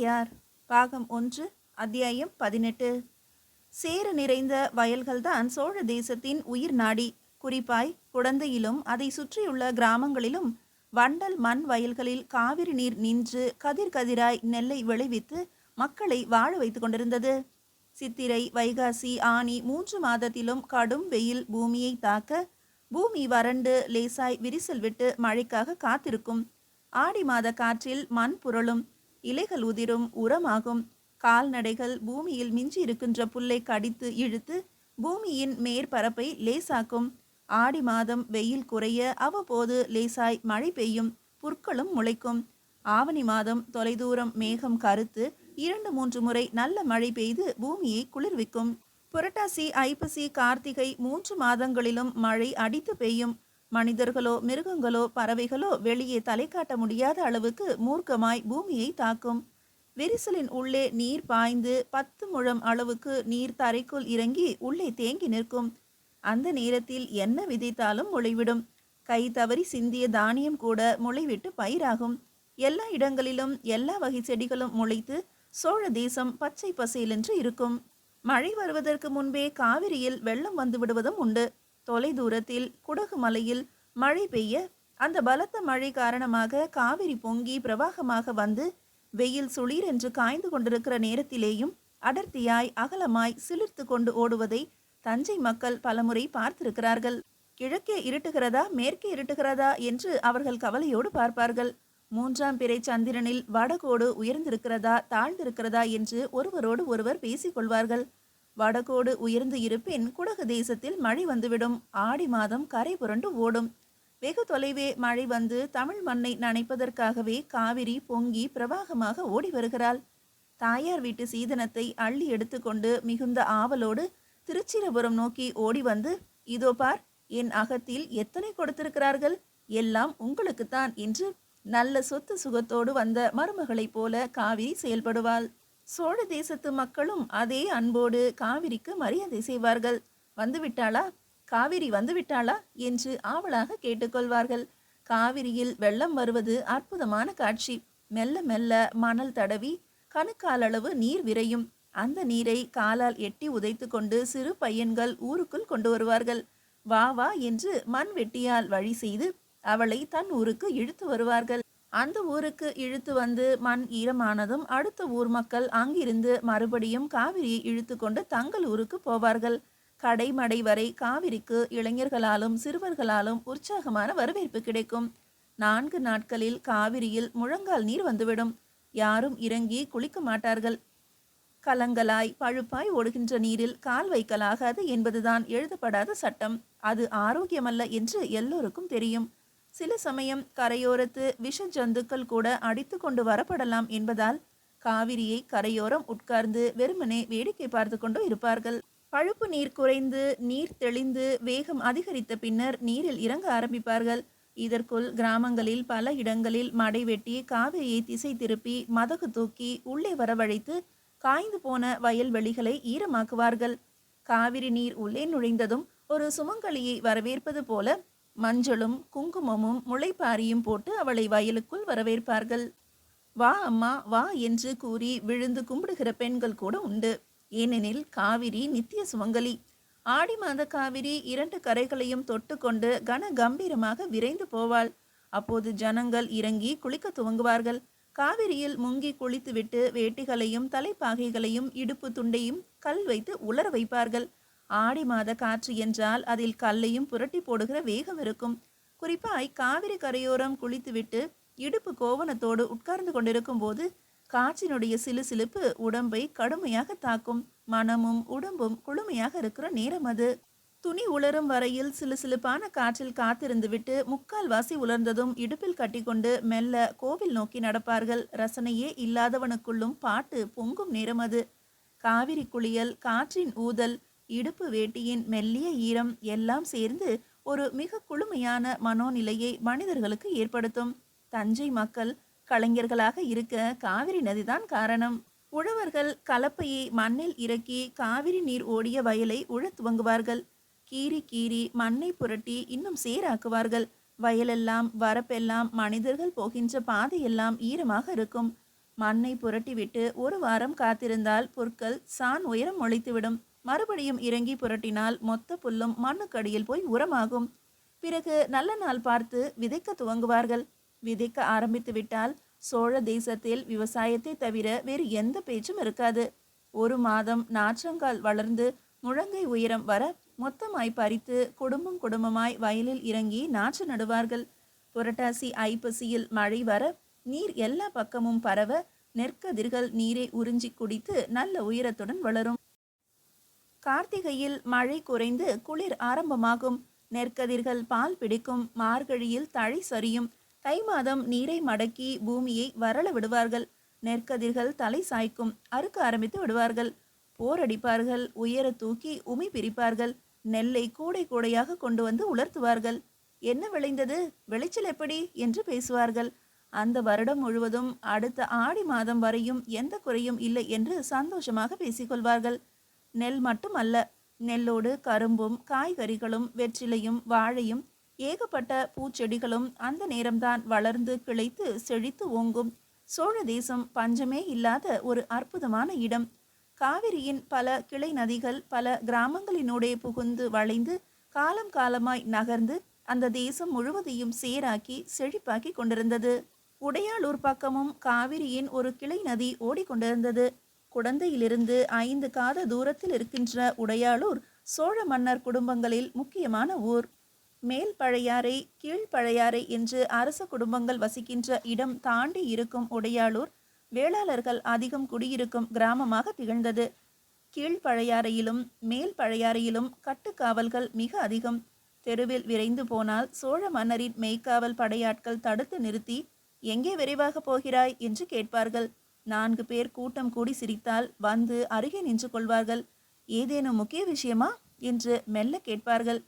யார்? பாகம் ஒன்று அத்தியாயம் பதினெட்டு. சேறு நிறைந்த வயல்கள்தான் சோழ தேசத்தின் உயிர் நாடி. குறிப்பாய் குடந்தையிலும் அதை சுற்றியுள்ள கிராமங்களிலும் வண்டல் மண் வயல்களில் காவிரி நீர் நின்று கதிர் கதிராய் நெல்லை விளைவித்து மக்களை வாழ வைத்துக் கொண்டிருந்தது. சித்திரை வைகாசி ஆனி மூன்று மாதத்திலும் கடும் வெயில் பூமியை தாக்க பூமி வறண்டு லேசாய் விரிசல் விட்டு மழைக்காக காத்திருக்கும். ஆடி மாத காற்றில் மண் புரளும். இலைகள் உதிரும் உரமாகும். கால்நடைகள் பூமியில் மிஞ்சி இருக்கின்ற புல்லை கடித்து இழுத்து பூமியின் மேற்பரப்பை லேசாக்கும். ஆடி மாதம் வெயில் குறைய அவ்வப்போது லேசாய் மழை பெய்யும் புற்களும் முளைக்கும். ஆவணி மாதம் தொலைதூரம் மேகம் கருத்து இரண்டு மூன்று முறை நல்ல மழை பெய்து பூமியை குளிர்விக்கும். புரட்டாசி ஐப்பசி கார்த்திகை மூன்று மாதங்களிலும் மழை அடித்து பெய்யும். மனிதர்களோ மிருகங்களோ பறவைகளோ வெளியே தலை காட்ட முடியாத அளவுக்கு மூர்க்கமாய் பூமியை தாக்கும். விரிசலின் உள்ளே நீர் பாய்ந்து பத்து முழம் அளவுக்கு நீர் தரைக்குள் இறங்கி உள்ளே தேங்கி நிற்கும். அந்த நேரத்தில் என்ன விதைத்தாலும் முளைவிடும். கை தவறி சிந்திய தானியம் கூட முளைவிட்டு பயிராகும். எல்லா இடங்களிலும் எல்லா வகை செடிகளும் முளைத்து சோழ தேசம் பச்சை பசேலென்று இருக்கும். மழை வருவதற்கு முன்பே காவிரியில் வெள்ளம் வந்து விடுவதும் உண்டு. தொலை தூரத்தில் குடகு மலையில் மழை பெய்ய அந்த பலத்த மழை காரணமாக காவிரி பொங்கி பிரவாகமாக வந்து வெயில் சுளீர் என்று காய்ந்து கொண்டிருக்கிற நேரத்திலேயும் அடர்த்தியாய் அகலமாய் சிலிர்த்து கொண்டு ஓடுவதை தஞ்சை மக்கள் பலமுறை பார்த்திருக்கிறார்கள். கிழக்கே இருட்டுகிறதா மேற்கே இருட்டுகிறதா என்று அவர்கள் கவலையோடு பார்ப்பார்கள். மூன்றாம் பிறை சந்திரனில் வடகோடு உயர்ந்திருக்கிறதா தாழ்ந்திருக்கிறதா என்று ஒருவரோடு ஒருவர் பேசிக்கொள்வார்கள். வடகோடு உயர்ந்து இருப்பின் குடகு தேசத்தில் மழை வந்துவிடும். ஆடி மாதம் கரை புரண்டு ஓடும். வெகு தொலைவே மழை வந்து தமிழ் மண்ணை நனைப்பதற்காகவே காவிரி பொங்கி பிரவாகமாக ஓடி வருகிறாள். தாயார் வீட்டு சீதனத்தை அள்ளி எடுத்துக்கொண்டு மிகுந்த ஆவலோடு திருச்சிரபுரம் நோக்கி ஓடி வந்து இதோ பார் என் அகத்தில் எத்தனை கொடுத்திருக்கிறார்கள்? எல்லாம் உங்களுக்குத்தான் என்று நல்ல சொத்து சுகத்தோடு வந்த மருமகளைப் போல காவிரி செயல்படுவாள். சோழ தேசத்து மக்களும் அதே அன்போடு காவிரிக்கு மரியாதை செய்வார்கள். வந்துவிட்டாளா? காவிரி வந்துவிட்டாளா? என்று ஆவலாக கேட்டுக்கொள்வார்கள். காவிரியில் வெள்ளம் வருவது அற்புதமான காட்சி. மெல்ல மெல்ல மணல் தடவி கணுக்கால் அளவு நீர் விரையும். அந்த நீரை காலால் எட்டி உதைத்து கொண்டு சிறு பையன்கள் ஊருக்குள் கொண்டு வருவார்கள். வா வா என்று மண் வெட்டியால் வழி செய்து அவளை தன் ஊருக்கு இழுத்து வருவார்கள். அந்த ஊருக்கு இழுத்து வந்து மண் ஈரமானதும் அடுத்த ஊர் மக்கள் அங்கிருந்து மறுபடியும் காவிரியை இழுத்து கொண்டு தங்கள் ஊருக்கு போவார்கள். கடைமடை வரை காவிரிக்கு இளைஞர்களாலும் சிறுவர்களாலும் உற்சாகமான வரவேற்பு கிடைக்கும். நான்கு நாட்களில் காவிரியில் முழங்கால் நீர் வந்துவிடும். யாரும் இறங்கி குளிக்க மாட்டார்கள். கலங்கலாய் பழுப்பாய் ஓடுகின்ற நீரில் கால் வைக்கலாகாது என்பதுதான் எழுதப்படாத சட்டம். அது ஆரோக்கியமல்ல என்று எல்லோருக்கும் தெரியும். சில சமயம் கரையோரத்து விஷ ஜந்துக்கள் கூட அடித்து கொண்டு வரப்படலாம் என்பதால் காவிரியை கரையோரம் உட்கார்ந்து வெறுமனே வேடிக்கை பார்த்து கொண்டு இருப்பார்கள். பழுப்பு நீர் குறைந்து நீர் தெளிந்து வேகம் அதிகரித்த பின்னர் நீரில் இறங்க ஆரம்பிப்பார்கள். இதற்குள் கிராமங்களில் பல இடங்களில் மடை வெட்டி காவிரியை திசை திருப்பி மதகு தூக்கி உள்ளே வரவழைத்து காய்ந்து போன வயல்வெளிகளை ஈரமாக்குவார்கள். காவிரி நீர் உள்ளே நுழைந்ததும் ஒரு சுமங்கலியை வரவேற்பது போல மஞ்சளும் குங்குமமும் முளைப்பாரியும் போட்டு அவளை வயலுக்குள் வரவேற்பார்கள். வா அம்மா வா என்று கூறி விழுந்து கும்பிடுகிற பெண்கள் கூட உண்டு. ஏனெனில் காவிரி நித்திய சுமங்கலி. ஆடி மாத காவிரி இரண்டு கரைகளையும் தொட்டுக்கொண்டு கன கம்பீரமாக விரைந்து போவாள். அப்போது ஜனங்கள் இறங்கி குளிக்க துவங்குவார்கள். காவிரியில் முங்கி குளித்துவிட்டு வேட்டிகளையும் தலைப்பாகைகளையும் இடுப்பு துண்டையும் கல் வைத்து உலர வைப்பார்கள். ஆடி மாத காற்று என்றால் அதில் கல்லையும் புரட்டி போடுகிற வேகம் இருக்கும். குறிப்பாய் காவிரி கரையோரம் குளித்துவிட்டு இடுப்பு கோவணத்தோடு உட்கார்ந்து கொண்டிருக்கும் போது காற்றினுடைய சிலுசிலுப்பு உடம்பை கடுமையாக தாக்கும். மனமும் உடம்பும் குளுமையாக இருக்கிற நேரம் அது. துணி உலரும் வரையில் சிலுசிலுப்பான காற்றில் காத்திருந்துவிட்டு முக்கால்வாசி முக்கால் வாசி உலர்ந்ததும் இடுப்பில் கட்டிக்கொண்டு மெல்ல கோவில் நோக்கி நடப்பார்கள். ரசனையே இல்லாதவனுக்குள்ளும் பாட்டு பொங்கும் நேரம் அது. காவிரி குளியல் காற்றின் ஊதல் இடுப்பு வேட்டியின் மெல்லிய ஈரம் எல்லாம் சேர்ந்து ஒரு மிக குளுமையான மனோநிலையை மனிதர்களுக்கு ஏற்படுத்தும். தஞ்சை மக்கள் கலைஞர்களாக இருக்க காவிரி நதிதான் காரணம். உழவர்கள் கலப்பையை மண்ணில் இறக்கி காவிரி நீர் ஓடிய வயலை உழத் துவங்குவார்கள். கீறி கீறி மண்ணை புரட்டி இன்னும் சேராக்குவார்கள். வயலெல்லாம் வரப்பெல்லாம் மனிதர்கள் போகின்ற பாதையெல்லாம் ஈரமாக இருக்கும். மண்ணை புரட்டிவிட்டு ஒரு வாரம் காத்திருந்தால் புற்கள் சான் உயரம் முளைத்துவிடும் மறுபடியும் இறங்கி புரட்டினால் மொத்த புல்லும் மண்ணுக்கடியில் போய் உரமாகும். பிறகு நல்ல நாள் பார்த்து விதைக்க துவங்குவார்கள். விதைக்க ஆரம்பித்து விட்டால் சோழ தேசத்தில் விவசாயத்தை தவிர வேறு எந்த பேச்சும் இருக்காது. ஒரு மாதம் நாற்றங்கால் வளர்ந்து முழங்கை உயரம் வர மொத்தமாய் பறித்து குடும்பம் குடும்பமாய் வயலில் இறங்கி நாற்று நடுவார்கள். புரட்டாசி ஐப்பசியில் மழை வர நீர் எல்லா பக்கமும் பரவ நெற்கதிர்கள் நீரை உறிஞ்சி குடித்து நல்ல உயரத்துடன் வளரும். கார்த்திகையில் மழை குறைந்து குளிர் ஆரம்பமாகும். நெற்கதிர்கள் பால் பிடிக்கும். மார்கழியில் தழை சரியும். தை மாதம் நீரை மடக்கி பூமியை வறள விடுவார்கள். நெற்கதிர்கள் தலை சாய்க்கும். அறுக்க ஆரம்பித்து விடுவார்கள். போரடிப்பார்கள் உயர தூக்கி உமி பிரிப்பார்கள். நெல்லை கூடை கூடையாக கொண்டு வந்து உலர்த்துவார்கள். என்ன விளைந்தது? விளைச்சல் எப்படி? என்று பேசுவார்கள். அந்த வருடம் முழுவதும் அடுத்த ஆடி மாதம் வரையும் எந்த குறையும் இல்லை என்று சந்தோஷமாக பேசிக்கொள்வார்கள். நெல் மட்டுமல்ல நெல்லோடு கரும்பும் காய்கறிகளும் வெற்றிலையும் வாழையும் ஏகப்பட்ட பூச்செடிகளும் அந்த நேரம்தான் வளர்ந்து கிளைத்து செழித்து ஓங்கும். சோழ தேசம் பஞ்சமே இல்லாத ஒரு அற்புதமான இடம். காவிரியின் பல கிளை நதிகள் பல கிராமங்களினூடே புகுந்து வளைந்து காலம் காலமாய் நகர்ந்து அந்த தேசம் முழுவதையும் சேராக்கி செழிப்பாக்கி கொண்டிருந்தது. உடையாளூர் பக்கமும் காவிரியின் ஒரு கிளை நதி ஓடிக்கொண்டிருந்தது. குடந்தையிலிருந்து ஐந்து காத தூரத்தில் இருக்கின்ற உடையாளூர் சோழ மன்னர் குடும்பங்களில் முக்கியமான ஊர். மேல் பழையாறை கீழ்ப்பழையாறை என்று அரச குடும்பங்கள் வசிக்கின்ற இடம் தாண்டி இருக்கும் உடையாளூர் வேளாளர்கள் அதிகம் குடியிருக்கும் கிராமமாக திகழ்ந்தது. கீழ்ப்பழையாறையிலும் மேல் பழையாறையிலும் கட்டுக்காவல்கள் மிக அதிகம். தெருவில் விரைந்து போனால் சோழ மன்னரின் மெய்க்காவல் படையாட்கள் தடுத்து நிறுத்தி எங்கே விரைவாக போகிறாய்? என்று கேட்பார்கள். நான்கு பேர் கூட்டம் கூடி சிரித்தால் வந்து அருகே நின்று கொள்வார்கள் ஏதேனும் முக்கிய விஷயமா? என்று மெல்ல கேட்பார்கள்.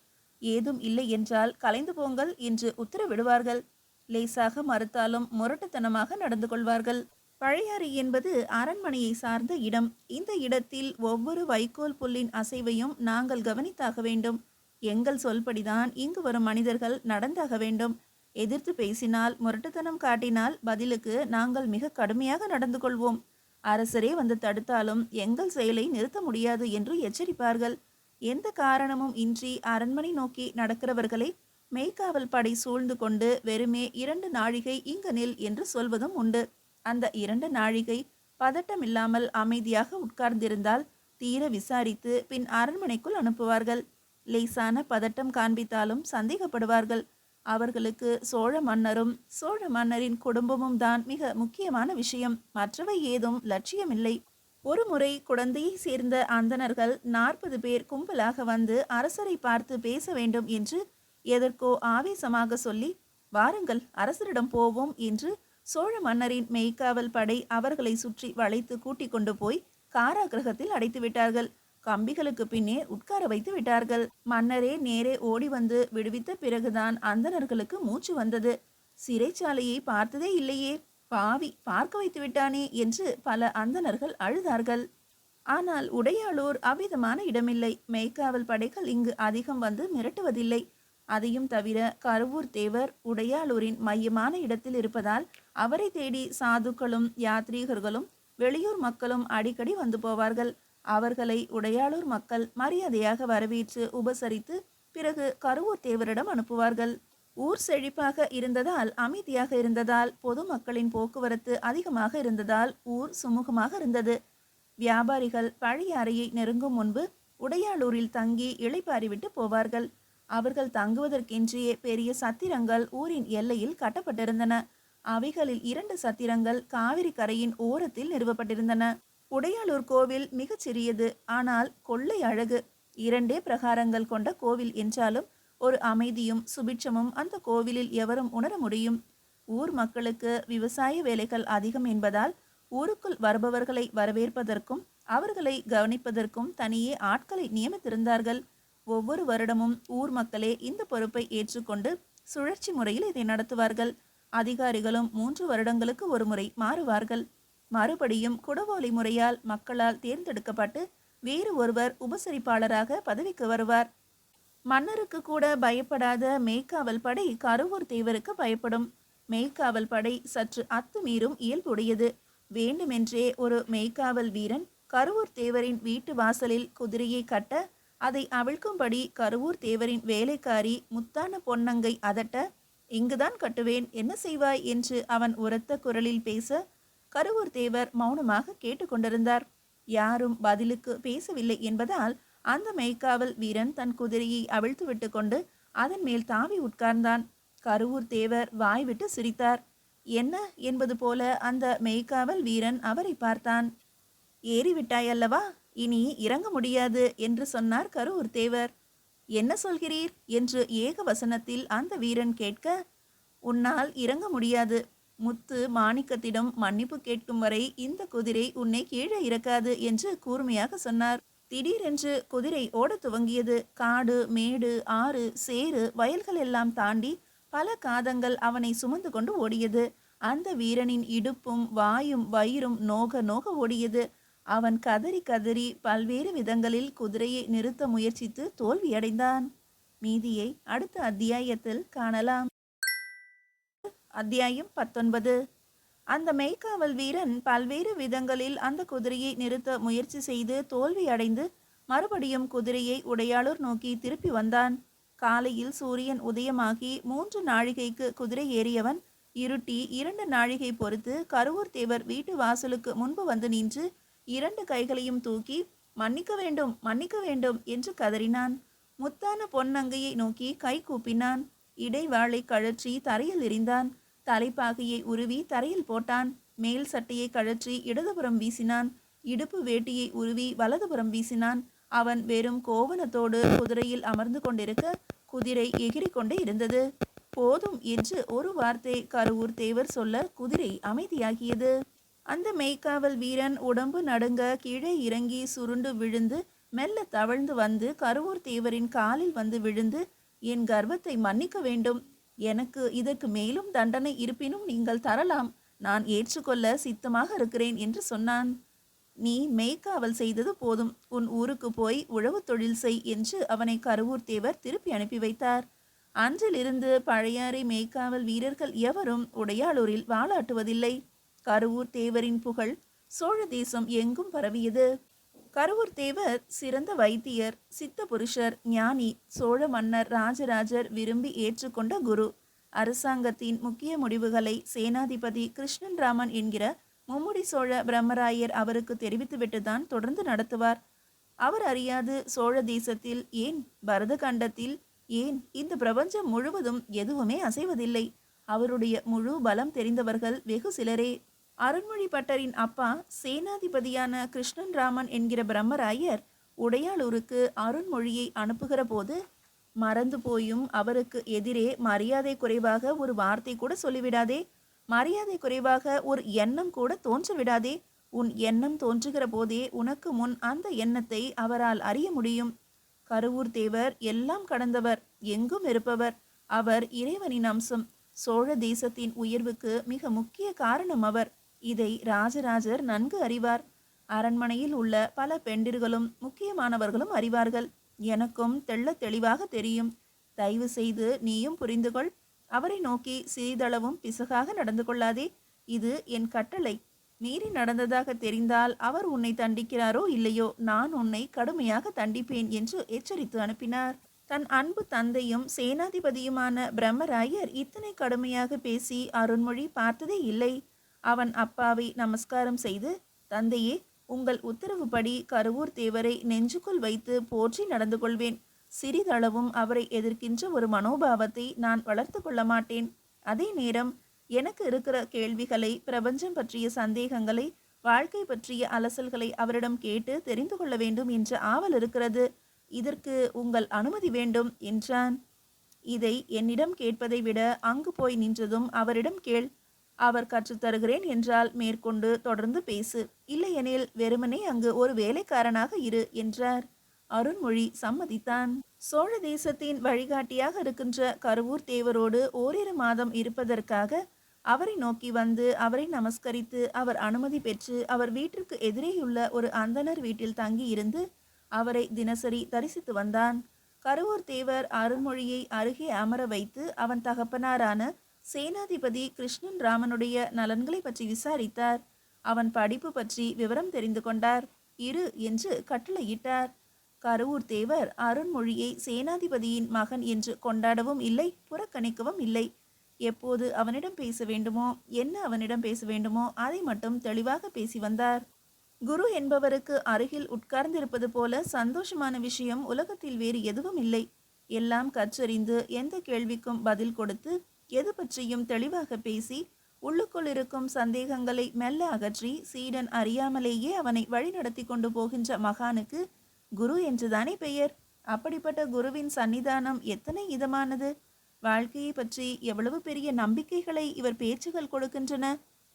ஏதும் இல்லை என்றால் கலைந்து போங்கள் என்று உத்தரவிடுவார்கள். லேசாக மறுத்தாலும் முரட்டுத்தனமாக நடந்து கொள்வார்கள். பழையாறு என்பது அரண்மனையை சார்ந்த இடம். இந்த இடத்தில் ஒவ்வொரு வைக்கோல் புல்லின் அசைவையும் நாங்கள் கவனித்தாக வேண்டும். எங்கள் சொல்படிதான் இங்கு வரும் மனிதர்கள் நடந்தாக வேண்டும். எதிர்த்து பேசினால் முரட்டுத்தனம் காட்டினால் பதிலுக்கு நாங்கள் மிக கடுமையாக நடந்து கொள்வோம். அரசரே வந்து தடுத்தாலும் எங்கள் செயலை நிறுத்த முடியாது என்று எச்சரிப்பார்கள். எந்த காரணமும் இன்றி அரண்மனை நோக்கி நடக்கிறவர்களை மெய்க்காவல் படை சூழ்ந்து கொண்டு வெறுமே இரண்டு நாழிகை இங்கு நில் என்று சொல்வதும் உண்டு. அந்த இரண்டு நாழிகை பதட்டமில்லாமல் அமைதியாக உட்கார்ந்திருந்தால் தீர விசாரித்து பின் அரண்மனைக்குள் அனுப்புவார்கள். லேசான பதட்டம் காண்பித்தாலும் சந்தேகப்படுவார்கள். அவர்களுக்கு சோழ மன்னரும் சோழ மன்னரின் குடும்பமும் தான் மிக முக்கியமான விஷயம். மற்றவை ஏதும் லட்சியமில்லை. ஒரு முறை குழந்தையை சேர்ந்த அந்தணர்கள் நாற்பது பேர் கும்பலாக வந்து அரசரை பார்த்து பேச வேண்டும் என்று எதற்கோ ஆவேசமாக சொல்லி வாருங்கள் அரசரிடம் போவோம் என்று சோழ மன்னரின் மெய்க்காவல் படை அவர்களை சுற்றி வளைத்து கூட்டிக் கொண்டு போய் காராகிரகத்தில் அடைத்து விட்டார்கள் கம்பிகளுக்கு பின்னே உட்கார வைத்து விட்டார்கள். மன்னரே நேரே ஓடி வந்து விடுவித்த பிறகுதான் அந்தணர்களுக்கு மூச்சு வந்தது. சிறைச்சாலையை பார்த்ததே இல்லையே. பாவி பார்க்க வைத்து விட்டானே என்று பல அந்தணர்கள் அழுதார்கள். ஆனால் உடையாளூர் அவ்விதமான இடமில்லை. மெய்க்காவல் படைகள் இங்கு அதிகம் வந்து மிரட்டுவதில்லை. அதையும் தவிர கருவூர் தேவர் உடையாளூரின் மையமான இடத்தில் இருப்பதால் அவரை தேடி சாதுக்களும் யாத்ரீகர்களும் வெளியூர் மக்களும் அடிக்கடி வந்து போவார்கள். அவர்களை உடையாளூர் மக்கள் மரியாதையாக வரவேற்று உபசரித்து பிறகு கருவூர் தேவரிடம் அனுப்புவார்கள். ஊர் செழிப்பாக இருந்ததால் அமைதியாக இருந்ததால் பொதுமக்களின் போக்குவரத்து அதிகமாக இருந்ததால் ஊர் சுமூகமாக இருந்தது. வியாபாரிகள் பழைய அறையை நெருங்கும் முன்பு உடையாளூரில் தங்கி இளைப்பாறிவிட்டு போவார்கள். அவர்கள் தங்குவதற்கென்றியே பெரிய சத்திரங்கள் ஊரின் எல்லையில் கட்டப்பட்டிருந்தன. அவைகளில் இரண்டு சத்திரங்கள் காவிரி கரையின் ஓரத்தில் நிறுவப்பட்டிருந்தன. உடையாளூர் கோவில் மிகச் சிறியது ஆனால் கொள்ளை அழகு. இரண்டே பிரகாரங்கள் கொண்ட கோவில் என்றாலும் ஒரு அமைதியும் சுபிட்சமும் அந்த கோவிலில் எவரும் உணர முடியும். ஊர் மக்களுக்கு விவசாய வேலைகள் அதிகம் என்பதால் ஊருக்குள் வருபவர்களை வரவேற்பதற்கும் அவர்களை கவனிப்பதற்கும் தனியே ஆட்களை நியமித்திருந்தார்கள். ஒவ்வொரு வருடமும் ஊர் மக்களே இந்த பொறுப்பை ஏற்றுக்கொண்டு சுழற்சி முறையில் இதை நடத்துவார்கள். அதிகாரிகளும் மூன்று வருடங்களுக்கு ஒரு முறை மாறுவார்கள். மறுபடியும் குடவோலை முறையால் மக்களால் தேர்ந்தெடுக்கப்பட்டு வேறு ஒருவர் உபசரிப்பாளராக பதவிக்கு வருவார். மன்னருக்கு கூட பயப்படாத மேய்க்காவல் படை கருவூர் தேவருக்கு பயப்படும். மேய்க்காவல் படை சற்று அத்துமீறும் இயல்புடையது. வேண்டுமென்றே ஒரு மெய்க்காவல் வீரன் கருவூர் தேவரின் வீட்டு வாசலில் குதிரையை கட்ட அதை அவிழ்க்கும்படி கருவூர் தேவரின் வேலைக்காரி முத்தான பொன்னங்கை அதட்ட இங்குதான் கட்டுவேன் என்ன செய்வாய்? என்று அவன் உரத்த குரலில் பேச கருவூர் தேவர் மௌனமாக கேட்டுக்கொண்டிருந்தார். யாரும் பதிலுக்கு பேசவில்லை என்பதால் அந்த மெய்க்காவல் வீரன் தன் குதிரையை அவிழ்த்து விட்டு கொண்டு அதன் மேல் தாவி உட்கார்ந்தான். கருவூர் தேவர் வாய்விட்டு சிரித்தார். என்ன? என்பது போல அந்த மெய்க்காவல் வீரன் அவரை பார்த்தான். ஏறிவிட்டாய் அல்லவா இனி இறங்க முடியாது என்று சொன்னார் கருவூர் தேவர். என்ன சொல்கிறீர்? என்று ஏக வசனத்தில் அந்த வீரன் கேட்க உன்னால் இறங்க முடியாது. முத்து மாணிக்கத்திடம் மன்னிப்பு கேட்கும் வரை இந்த குதிரை உன்னை கீழே இறக்காது என்று கூர்மையாக சொன்னார். திடீரென்று குதிரை ஓடத் துவங்கியது. காடு மேடு ஆறு சேறு வயல்கள் எல்லாம் தாண்டி பல காதங்கள் அவனை சுமந்து கொண்டு ஓடியது. அந்த வீரனின் இடுப்பும் வாயும் வயிறும் நோக நோக ஓடியது. அவன் கதறி கதறி பல்வேறு விதங்களில் குதிரையை நிறுத்த முயற்சித்து தோல்வியடைந்தான். மீதியை அடுத்த அத்தியாயத்தில் காணலாம். அத்தியாயம் பத்தொன்பது. அந்த மெய்க்காவல் வீரன் பல்வேறு விதங்களில் அந்த குதிரையை நிறுத்த முயற்சி செய்து தோல்வி அடைந்து மறுபடியும் குதிரையை உடையாளூர் நோக்கி திருப்பி வந்தான். காலையில் சூரியன் உதயமாகி மூன்று நாழிகைக்கு குதிரை ஏறியவன் இருட்டி இரண்டு நாழிகை பொறுத்து கருவூர் தேவர் வீட்டு வாசலுக்கு முன்பு வந்து நின்று இரண்டு கைகளையும் தூக்கி மன்னிக்க வேண்டும் மன்னிக்க வேண்டும் என்று கதறினான். முத்தான பொன்னங்கையை நோக்கி கை கூப்பினான். இடைவாளை கழற்றி தரையில் எறிந்தான். தலைப்பாகையை உருவி தரையில் போட்டான். மேல் சட்டையை கழற்றி இடதுபுறம் வீசினான். இடுப்பு வேட்டியை உருவி வலதுபுறம் வீசினான். அவன் வெறும் கோவணத்தோடு குதிரையில் அமர்ந்து கொண்டிருக்க குதிரை எகிறிக் கொண்டே இருந்தது. போதும் என்று ஒரு வார்த்தை கருவூர் தேவர் சொல்ல குதிரை அமைதியாகியது. அந்த மெய்க்காவல் வீரன் உடம்பு நடுங்க கீழே இறங்கி சுருண்டு விழுந்து மெல்ல தவழ்ந்து வந்து கருவூர் தேவரின் காலில் வந்து விழுந்து என் கர்வத்தை மன்னிக்க வேண்டும். எனக்கு இதற்கு மேலும் தண்டனை இருப்பினும் நீங்கள் தரலாம். நான் ஏற்றுக்கொள்ள சித்தமாக இருக்கிறேன் என்று சொன்னான். நீ மேய்க்காவல் செய்தது போதும். உன் ஊருக்கு போய் உழவு தொழில் செய் என்று அவனை கருவூர் தேவர் திருப்பி அனுப்பி வைத்தார். அன்றிலிருந்து பழையாறை மேய்க்காவல் வீரர்கள் எவரும் உடையாளூரில் வாழாட்டுவதில்லை. கருவூர் தேவரின் புகழ் சோழ தேசம் எங்கும் பரவியது. கருவூர் தேவர் சிறந்த வைத்தியர் சித்த புருஷர் ஞானி சோழ மன்னர் ராஜராஜர் விரும்பி ஏற்றுக்கொண்ட குரு. அரசாங்கத்தின் முக்கிய முடிவுகளை சேனாதிபதி கிருஷ்ணன் ராமன் என்கிற மும்முடி சோழ பிரம்மராயர் அவருக்கு தெரிவித்துவிட்டு தான் தொடர்ந்து நடத்துவார். அவர் அறியாது சோழ தேசத்தில் ஏன் பரத கண்டத்தில் ஏன் இந்த பிரபஞ்சம் முழுவதும் எதுவுமே அசைவதில்லை. அவருடைய முழு பலம் தெரிந்தவர்கள் வெகு சிலரே. அருண்மொழி பட்டரின் அப்பா சேனாதிபதியான கிருஷ்ணன் ராமன் என்கிற பிரம்மராயர் உடையாளூருக்கு அருண்மொழியை அனுப்புகிற போது மறந்து போயும் அவருக்கு எதிரே மரியாதை குறைவாக ஒரு வார்த்தை கூட சொல்லிவிடாதே. மரியாதை குறைவாக ஒரு எண்ணம் கூட தோன்ற விடாதே உன் எண்ணம் தோன்றுகிற போதே உனக்கு முன் அந்த எண்ணத்தை அவரால் அறிய முடியும். கருவூர் தேவர் எல்லாம் கடந்தவர் எங்கும் இருப்பவர் அவர் இறைவனின் அம்சம். சோழ தேசத்தின் உயர்வுக்கு மிக முக்கிய காரணம் அவர். இதை ராஜராஜர் நன்கு அறிவார். அரண்மனையில் உள்ள பல பெண்டிர்களும் முக்கியமானவர்களும் அறிவார்கள். எனக்கும் தெள்ளத் தெளிவாக தெரியும். தயவு செய்து நீயும் புரிந்து கொள். அவரை நோக்கி சிறிதளவும் பிசகாக நடந்து கொள்ளாதே. இது என் கட்டளை. மீறி நடந்ததாக தெரிந்தால் அவர் உன்னை தண்டிக்கிறாரோ இல்லையோ நான் உன்னை கடுமையாக தண்டிப்பேன் என்று எச்சரித்து அனுப்பினார். தன் அன்பு தந்தையும் சேனாதிபதியுமான பிரம்மராயர் இத்தனை கடுமையாக பேசி அருண்மொழி பார்த்ததே இல்லை. அவன் அப்பாவை நமஸ்காரம் செய்து தந்தையே உங்கள் உத்தரவுப்படி கருவூர் தேவரை நெஞ்சுக்குள் வைத்து போற்றி நடந்து கொள்வேன். சிறிதளவும் அவரை எதிர்க்கின்ற ஒரு மனோபாவத்தை நான் வளர்த்து கொள்ள மாட்டேன். அதே நேரம் எனக்கு இருக்கிற கேள்விகளை பிரபஞ்சம் பற்றிய சந்தேகங்களை வாழ்க்கை பற்றிய அலசல்களை அவரிடம் கேட்டு தெரிந்து கொள்ள வேண்டும் என்ற ஆவல் இருக்கிறது. இதற்கு உங்கள் அனுமதி வேண்டும் என்றான். இதை என்னிடம் கேட்பதை விட அங்கு போய் நின்றதும் அவரிடம் கேள் அவர் கற்றுத்தருகிறேன் என்றால் மேற்கொண்டு தொடர்ந்து பேசு. இல்லையெனில் வெறுமனே அங்கு ஒரு வேலைக்காரனாக இரு என்றார். அருண்மொழி சம்மதித்தான். சோழ தேசத்தின் வழிகாட்டியாக இருக்கின்ற கருவூர் தேவரோடு ஓரிரு மாதம் இருப்பதற்காக அவரை நோக்கி வந்து அவரை நமஸ்கரித்து அவர் அனுமதி பெற்று அவர் வீட்டிற்கு எதிரேயுள்ள ஒரு அந்தணர் வீட்டில் தங்கி இருந்து அவரை தினசரி தரிசித்து வந்தான். கருவூர் தேவர் அருண்மொழியை அருகே அமர வைத்து அவன் தகப்பனாரான சேனாதிபதி கிருஷ்ணன் ராமனுடைய நலன்களை பற்றி விசாரித்தார். அவன் படிப்பு பற்றி விவரம் தெரிந்து கொண்டார். இரு என்று கட்டளையிட்டார். கருவூர் தேவர் அருண்மொழியை சேனாதிபதியின் மகன் என்று கொண்டாடவும் இல்லை புறக்கணிக்கவும் இல்லை. எப்போது அவனிடம் பேச வேண்டுமோ என்ன அவனிடம் பேச வேண்டுமோ அதை மட்டும் தெளிவாக பேசி வந்தார். குரு என்பவருக்கு அருகில் உட்கார்ந்திருப்பது போல சந்தோஷமான விஷயம் உலகத்தில் வேறு எதுவும் இல்லை. எல்லாம் கற்றறிந்து எந்த கேள்விக்கும் பதில் கொடுத்து எது பற்றியும் தெளிவாக பேசி உள்ளுக்குள் இருக்கும் சந்தேகங்களை மெல்ல அகற்றி சீடன் அறியாமலேயே அவனை வழிநடத்தி கொண்டு போகின்ற மகானுக்கு குரு என்றுதானே பெயர்? அப்படிப்பட்ட குருவின் சன்னிதானம் எத்தனை இதமானது? வாழ்க்கையை பற்றி எவ்வளவு பெரிய நம்பிக்கைகளை இவர் பேச்சுகள் கொடுக்கின்றன?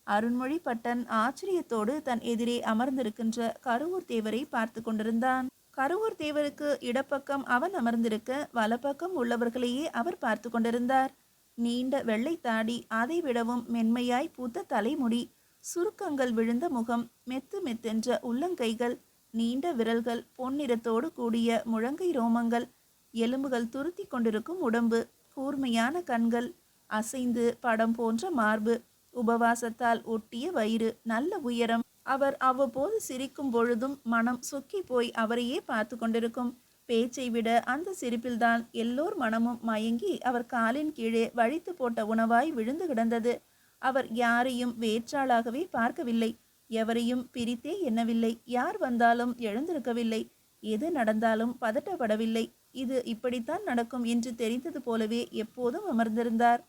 அருண்மொழி பட்டன் ஆச்சரியத்தோடு தன் எதிரே அமர்ந்திருக்கின்ற கருவூர் தேவரை பார்த்து கொண்டிருந்தான். கருவூர் தேவருக்கு இடப்பக்கம் அவன் அமர்ந்திருக்க வலப்பக்கம் உள்ளவர்களையே அவர் பார்த்து கொண்டிருந்தார். நீண்ட வெள்ளை தாடி அதைவிடவும் மென்மையாய் பூத்த தலைமுடி சுருக்கங்கள் விழுந்த முகம் மெத்து மெத்தென்ற உள்ளங்கைகள் நீண்ட விரல்கள் பொன்னிறத்தோடு கூடிய முழங்கை ரோமங்கள் எலும்புகள் துருத்தி கொண்டிருக்கும் உடம்பு கூர்மையான கண்கள் அசைந்து படம் போன்ற மார்பு உபவாசத்தால் ஒட்டிய வயிறு நல்ல உயரம். அவர் அவ்வப்போது சிரிக்கும் பொழுதும் மனம் சொக்கி போய் அவரையே பார்த்து கொண்டிருக்கும். பேச்சை விட அந்த சிரிப்பில்தான் எல்லோர் மனமும் மயங்கி அவர் காலின் கீழே வழித்து போட்ட உணவாய் விழுந்து கிடந்தது. அவர் யாரையும் வேற்றாளாகவே பார்க்கவில்லை. எவரையும் பிரித்தே எண்ணவில்லை. யார் வந்தாலும் எழுந்திருக்கவில்லை. எது நடந்தாலும் பதட்டப்படவில்லை. இது இப்படித்தான் நடக்கும் என்று தெரிந்தது போலவே எப்போதும் அமர்ந்திருந்தார்.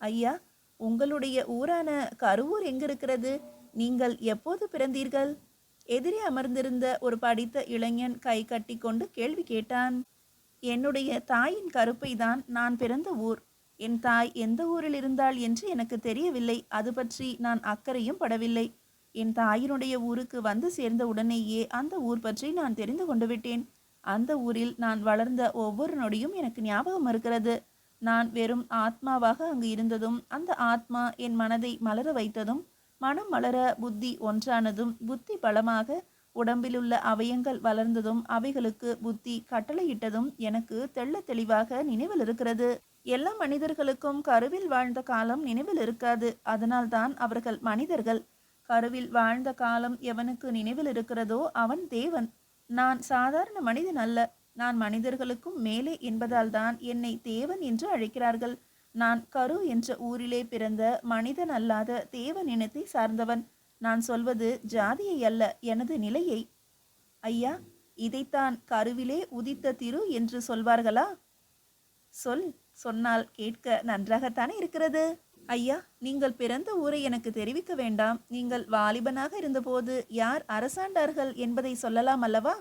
ஐயா உங்களுடைய ஊரான கருவூர் எங்கிருக்கிறது? நீங்கள் எப்போது பிறந்தீர்கள்? எதிரே அமர்ந்திருந்த ஒரு படித்த இளைஞன் கை கட்டி கொண்டு கேள்வி கேட்டான். என்னுடைய தாயின் கருப்பை தான் நான் பிறந்த ஊர். என் தாய் எந்த ஊரில் இருந்தாள் என்று எனக்கு தெரியவில்லை. அது பற்றி நான் அக்கறையும் படவில்லை. என் தாயினுடைய ஊருக்கு வந்து சேர்ந்த உடனேயே அந்த ஊர் பற்றி நான் தெரிந்து கொண்டு விட்டேன். அந்த ஊரில் நான் வளர்ந்த ஒவ்வொரு நொடியும் எனக்கு ஞாபகம் இருக்கிறது. நான் வெறும் ஆத்மாவாக அங்கு இருந்ததும் அந்த ஆத்மா என் மனதை மலர வைத்ததும் மனம் மலர புத்தி ஒன்றானதும் புத்தி பலமாக உடம்பிலுள்ள அவயங்கள் வளர்ந்ததும் அவைகளுக்கு புத்தி கட்டளையிட்டதும் எனக்கு தெள்ள தெளிவாக நினைவில் இருக்கிறது. எல்லா மனிதர்களுக்கும் கருவில் வாழ்ந்த காலம் நினைவில் இருக்காது. அதனால்தான் அவர்கள் மனிதர்கள். கருவில் வாழ்ந்த காலம் எவனுக்கு நினைவில் இருக்கிறதோ அவன் தேவன். நான் சாதாரண மனிதன் அல்ல. நான் மனிதர்களுக்கும் மேலே என்பதால் தான் என்னை தேவன் என்று அழைக்கிறார்கள். நான் கரு என்ற ஊரிலே பிறந்த மனிதன் அல்லாத தேவன் இனத்தை சார்ந்தவன். நான் சொல்வது ஜாதியை அல்ல எனது நிலையை. ஐயா இதைத்தான் கருவிலே உதித்த திரு என்று சொல்வார்களா? சொல் சொன்னால் கேட்க நன்றாகத்தானே இருக்கிறது. ஐயா நீங்கள் பிறந்த ஊரை எனக்கு தெரிவிக்க வேண்டாம். நீங்கள் வாலிபனாக இருந்தபோது யார் அரசாண்டார்கள் என்பதை சொல்லலாம் அல்லவா?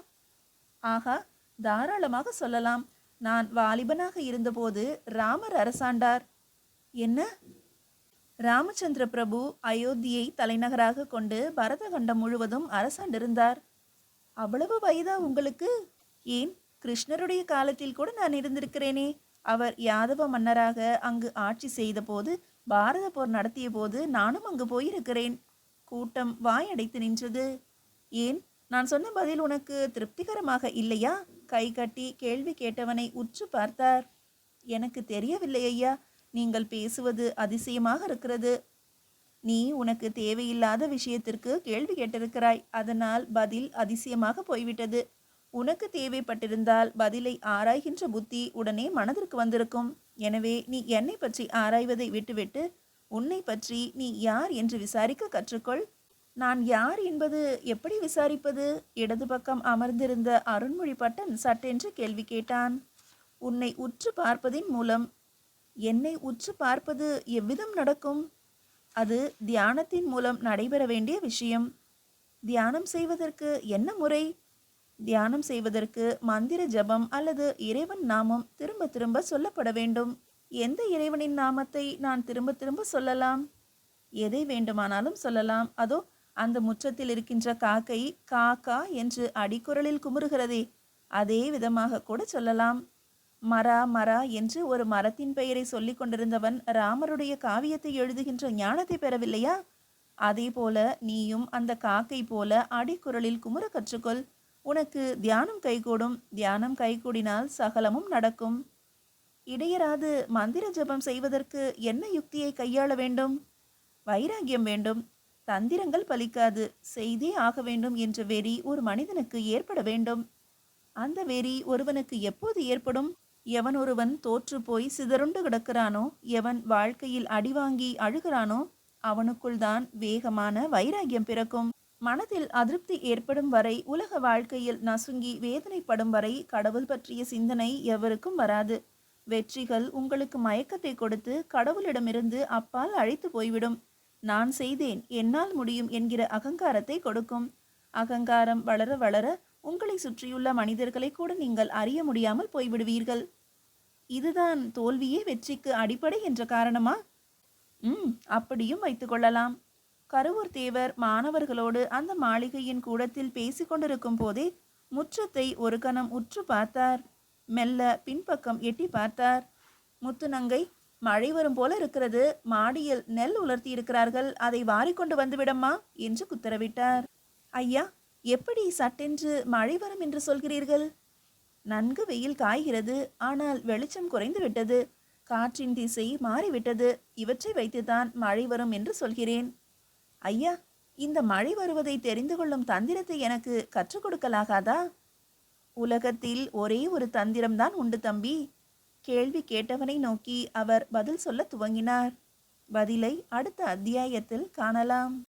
ஆகா தாராளமாக சொல்லலாம். நான் வாலிபனாக இருந்தபோது ராமர் அரசாண்டார். என்ன? ராமச்சந்திர பிரபு அயோத்தியை தலைநகராக கொண்டு பரதகண்டம் முழுவதும் அரசாண்டிருந்தார். அவ்வளவு வயதா உங்களுக்கு? ஏன்? கிருஷ்ணருடைய காலத்தில் கூட நான் இருந்திருக்கிறேனே. அவர் யாதவ மன்னராக அங்கு ஆட்சி செய்தபோது பாரத போர் நடத்திய போது நானும் அங்கு போயிருக்கிறேன். கூட்டம் வாயடைத்து நின்றது. ஏன்? நான் சொன்ன பதில் உனக்கு திருப்திகரமாக இல்லையா? கை கட்டி கேள்வி கேட்டவனை உற்று பார்த்தார். எனக்கு தெரியவில்லை ஐயா நீங்கள் பேசுவது அதிசயமாக இருக்கிறது. நீ உனக்கு தேவையில்லாத விஷயத்திற்கு கேள்வி கேட்டிருக்கிறாய். அதனால் பதில் அதிசயமாக போய்விட்டது. உனக்கு தேவைப்பட்டிருந்தால் பதிலை ஆராய்கின்ற புத்தி உடனே மனதிற்கு வந்திருக்கும். எனவே நீ என்னை பற்றி ஆராய்வதை விட்டுவிட்டு உன்னை பற்றி நீ யார் என்று விசாரிக்க கற்றுக்கொள். நான் யார் என்பது எப்படி விசாரிப்பது? இடது பக்கம் அமர்ந்திருந்த அருண்மொழி பட்டன் சட்டென்று கேள்வி கேட்டான். உன்னை உற்று பார்ப்பதின் மூலம் என்னை உற்று பார்ப்பது எவ்விதம் நடக்கும்? அது தியானத்தின் மூலம் நடைபெற வேண்டிய விஷயம். தியானம் செய்வதற்கு என்ன முறை? தியானம் செய்வதற்கு மந்திர ஜபம் அல்லது இறைவன் நாமம் திரும்ப திரும்ப சொல்லப்பட வேண்டும். எந்த இறைவனின் நாமத்தை நான் திரும்ப திரும்ப சொல்லலாம்? எதை வேண்டுமானாலும் சொல்லலாம். அதோ அந்த முற்றத்தில் இருக்கின்ற காக்கை காக்கா என்று அடிக்குரலில் குமுறுகிறதே. அதே விதமாக கூட சொல்லலாம். மரா மரா என்று ஒரு மரத்தின் பெயரை சொல்லிக் கொண்டிருந்தவன் ராமருடைய காவியத்தை எழுதுகின்ற ஞானத்தை பெறவில்லையா? அதே போல நீயும் அந்த காக்கை போல அடிக்குரலில் குமுற கற்றுக்கொள். உனக்கு தியானம் கைகூடும். தியானம் கைகூடினால் சகலமும் நடக்கும். இடையராது மந்திர ஜபம் செய்வதற்கு என்ன யுக்தியை கையாள வேண்டும்? வைராகியம் வேண்டும். தந்திரங்கள் பலிக்காது. செய்தே ஆக வேண்டும் என்ற வெறி ஒரு மனிதனுக்கு ஏற்பட வேண்டும். அந்த வெறி ஒருவனுக்கு எப்போது ஏற்படும்? எவன் ஒருவன் தோற்று போய் சிதறுண்டு கிடக்கிறானோ? எவன் வாழ்க்கையில் அடிவாங்கி அழுகிறானோ? அவனுக்குள் தான் வேகமான வைராகியம் பிறக்கும். மனதில் அதிருப்தி ஏற்படும் வரை உலக வாழ்க்கையில் நசுங்கி வேதனைப்படும் வரை கடவுள் பற்றிய சிந்தனை எவருக்கும் வராது. வெற்றிகள் உங்களுக்கு மயக்கத்தை கொடுத்து கடவுளிடமிருந்து அப்பால் அழைத்து போய்விடும். நான் செய்தேன். என்னால் முடியும் என்கிற அகங்காரத்தை கொடுக்கும். அகங்காரம் வளர வளர உங்களை சுற்றியுள்ள மனிதர்களை கூட நீங்கள் அறிய முடியாமல் போய்விடுவீர்கள். இதுதான் தோல்வியே வெற்றிக்கு அடிப்படை என்ற காரணமா? ம் அப்படியும் வைத்துக்கொள்ளலாம் கருவூர் தேவர் மாணவர்களோடு அந்த மாளிகையின் கூடத்தில் பேசிக்கொண்டிருக்கும் போதே முற்றத்தை ஒரு கணம் உற்று பார்த்தார். மெல்ல பின்பக்கம் எட்டி பார்த்தார். முத்துநங்கை மழை வரும் போல இருக்கிறது. மாடியில் நெல் உலர்த்தி இருக்கிறார்கள். அதை வாரிக்கொண்டு வந்துவிடம்மா என்று குத்தரவிட்டார். ஐயா எப்படி சட்டென்று மழை வரும் என்று சொல்கிறீர்கள்? நன்கு வெயில் காய்கிறது. ஆனால் வெளிச்சம் குறைந்து விட்டது. காற்றின் திசை மாறிவிட்டது. இவற்றை வைத்துதான் மழை வரும் என்று சொல்கிறேன். ஐயா இந்த மழை வருவதை தெரிந்து கொள்ளும் தந்திரத்தை எனக்கு கற்றுக் கொடுக்கலாகாதா? உலகத்தில் ஒரே ஒரு தந்திரம்தான் உண்டு தம்பி. கேள்வி கேட்டவனை நோக்கி அவர் பதில் சொல்ல துவங்கினார். பதிலை அடுத்த அத்தியாயத்தில் காணலாம்.